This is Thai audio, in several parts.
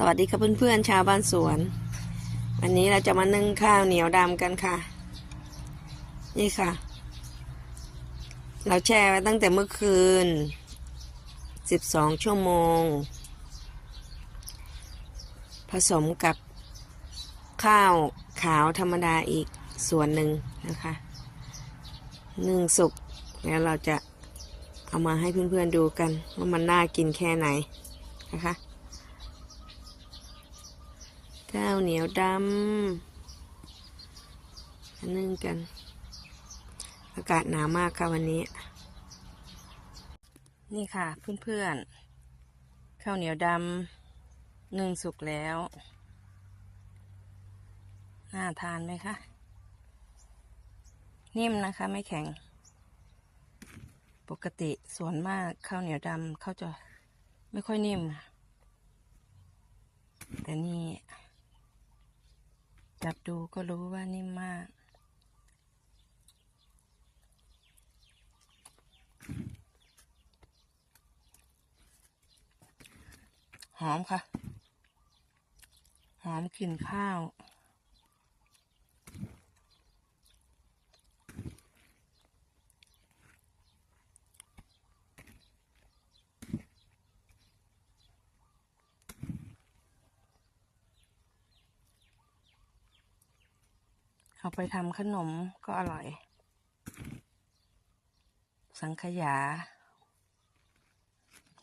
สวัสดีค่ะเพื่อนๆชาวบ้านสวน วันนี้เราจะมานึ่งข้าวเหนียวดำกันค่ะ นี่ค่ะ เราแช่ไว้ตั้งแต่เมื่อคืน 12 ชั่วโมง ผสมกับข้าวขาวธรรมดาอีกส่วนหนึ่งนะคะนึ่งสุกแล้วเราจะเอามาให้เพื่อนๆดูกันว่ามันน่ากินแค่ไหนนะคะ ข้าวเหนียวดำนึ่งกัน อากาศหนาวมากค่ะวันนี้ นี่ค่ะเพื่อนๆ ข้าวเหนียวดำนึ่งสุกแล้ว น่าทานไหมคะ นิ่มนะคะไม่แข็ง ปกติส่วนมากข้าวเหนียวดำเขาจะไม่ค่อยนิ่ม แต่นี่ จับดูก็รู้ว่านิ่มมาก หอมค่ะ หอมกลิ่นข้าว เอาไปทำขนมก็อร่อย สังขยา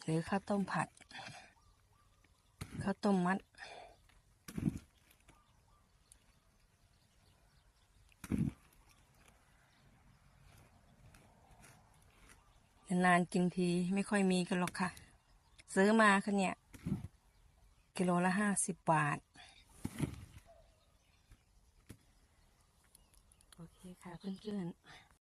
หรือข้าวต้มผัด ข้าวต้มมัด นานกินทีไม่ค่อยมีกันหรอกค่ะ ซื้อมาค่ะเนี่ย กิโลละห้าสิบบาท โอ เคค่ะเพื่อนๆ